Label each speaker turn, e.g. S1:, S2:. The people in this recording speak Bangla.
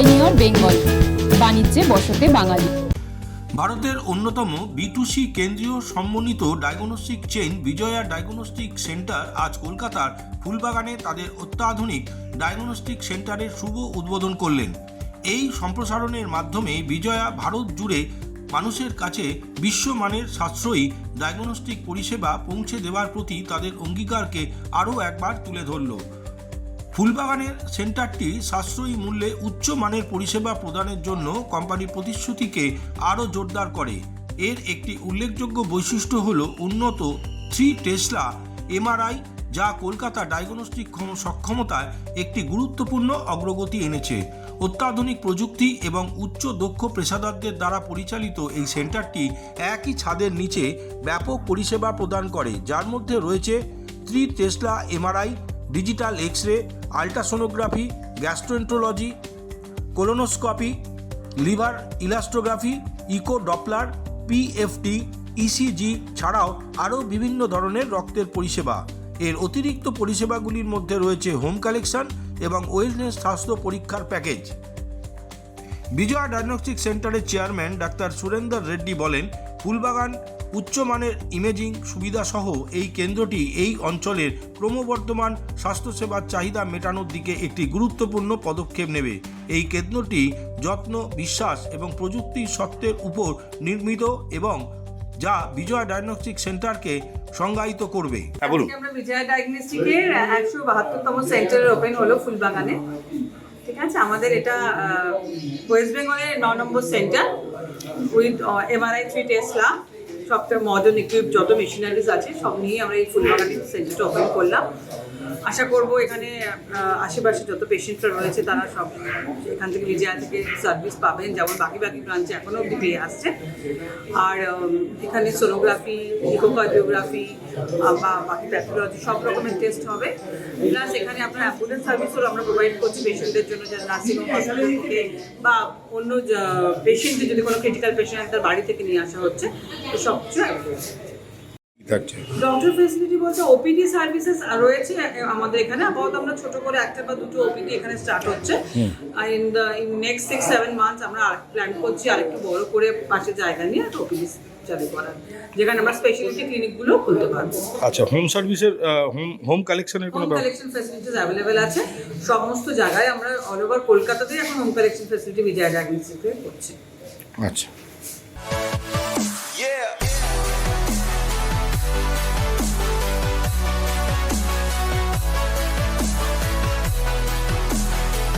S1: পাইনিয়র বেঙ্গল। বাণিজ্যে বসতে বাঙালি।
S2: ভারতের অন্যতম বিটুসি কেন্দ্রীয় সম্মানিত diagnostic chain Vijaya diagnostic centre আজ কলকাতার ফুলবাগানে তাদের অত্যাধুনিক ডায়াগনস্টিক সেন্টারের শুভ উদ্বোধন করলেন। এই সম্প্রসারণের মাধ্যমে বিজয়া ভারত জুড়ে মানুষের কাছে বিশ্বমানের সাশ্রয়ী ডায়াগনস্টিক পরিষেবা পৌঁছে দেওয়ার প্রতি তাদের অঙ্গীকারকে আরও একবার তুলে ধরল। ফুলবাগানের সেন্টারটি সাশ্রয়ী মূল্যে উচ্চ মানের পরিষেবা প্রদানের জন্য কোম্পানির প্রতিশ্রুতিকে আরও জোরদার করে। এর একটি উল্লেখযোগ্য বৈশিষ্ট্য হল উন্নত থ্রি টেসলা এমআরআই, যা কলকাতা ডায়াগনস্টিক ক্ষম- সক্ষমতায় একটি গুরুত্বপূর্ণ অগ্রগতি এনেছে। অত্যাধুনিক প্রযুক্তি এবং উচ্চ দক্ষ পেশাদারদের দ্বারা পরিচালিত এই সেন্টারটি একই ছাদের নিচে ব্যাপক পরিষেবা প্রদান করে, যার মধ্যে রয়েছে three tesla MRI, digital X ray ultrasonography, gastroenterology, colonoscopy, liver elastography echo Doppler PFT ECG E ছাড়াও আরও বিভিন্ন ধরনের রক্তের পরিষেবা। এর অতিরিক্ত পরিষেবাগুলির মধ্যে রয়েছে হোম কালেকশন এবং ওয়েলনেস স্বাস্থ্য পরীক্ষার প্যাকেজ। বিজয়া ডায়াগনস্টিক সেন্টারের চেয়ারম্যান ডাক্তার সুরেন্দর রেড্ডি বলেন, ফুলবাগান উচ্চমানের ইমেজিং সুবিধাসহ এই কেন্দ্রটি এই অঞ্চলের ক্রমবর্ধমান স্বাস্থ্যসেবার চাহিদা মেটানোর দিকে একটি গুরুত্বপূর্ণ পদক্ষেপ নেবে। এই কেন্দ্রটি যত্ন বিশ্বাস এবং প্রযুক্তির সত্ত্বের উপর নির্মিত এবং যা বিজয়া ডায়াগনস্টিক সেন্টারকে সংজ্ঞায়িত করবে। হ্যাঁ বলুন।
S3: আমরা বিজয়া ডায়াগনস্টিকের একশো বাহাত্তরতম সেন্টার ওপেন হলো ফুলবাগানে। ঠিক আছে? আমাদের এটা ওয়েস্ট বেঙ্গলের ন number centre with MRI three tesla সবথেকে মডার্ন ইকুইপ যত মেশিনারিজ আছে, সব নিয়ে আমরা এই ফুলবাগানে সেন্টারটা ওপেন করলাম আশা করব এখানে আশেপাশে যত পেশেন্টরা রয়েছে, তারা সব এখান থেকে বিজয়া থেকে সার্ভিস পাবেন, যেমন বাকি বাকি ব্রাঞ্চে এখনও অব্দি পেয়ে আসছে আর এখানে সোনোগ্রাফি ইকোকার্ডিওগ্রাফি বা বাকি প্যাথোলজি সব রকমের টেস্ট হবে প্লাস এখানে আপনার অ্যাম্বুলেন্স সার্ভিসও আমরা প্রোভাইড করছি পেশেন্টদের জন্য, যারা নার্সিং হোম হসপিটাল থেকে বা অন্য পেশেন্টের যদি কোনো ক্রিটিক্যাল পেশেন্ট তার বাড়ি থেকে নিয়ে আসা হচ্ছে, তো সব।
S4: থাকছে
S3: ডক্টর ফেসিলিটি বলতে ওপিডি সার্ভিসেস রয়েছে আমাদের এখানে। আপাতত আমরা ছোট করে একটা বা দুটো ওপিডি এখানে স্টার্ট হচ্ছে। In the in next six seven months আমরা প্ল্যান করছি আরেকটু বড় করে পাশে জায়গা নিয়ে একটা ওপিডি চালু করার যেখানে আমরা স্পেশালিটি ক্লিনিকগুলো খুলতে পারব।
S4: আচ্ছা হোম সার্ভিসের হোম হোম কালেকশনের কোনো
S3: হোম কালেকশন ফেসিলিটিস অ্যাভেলেবেল আছে। সমস্ত জায়গায় আমরা অল ওভার কলকাতাতেই এখন হোম কালেকশন ফেসিলিটি বিজয় ডায়াগনস্টিকে করছি।
S4: আচ্ছা।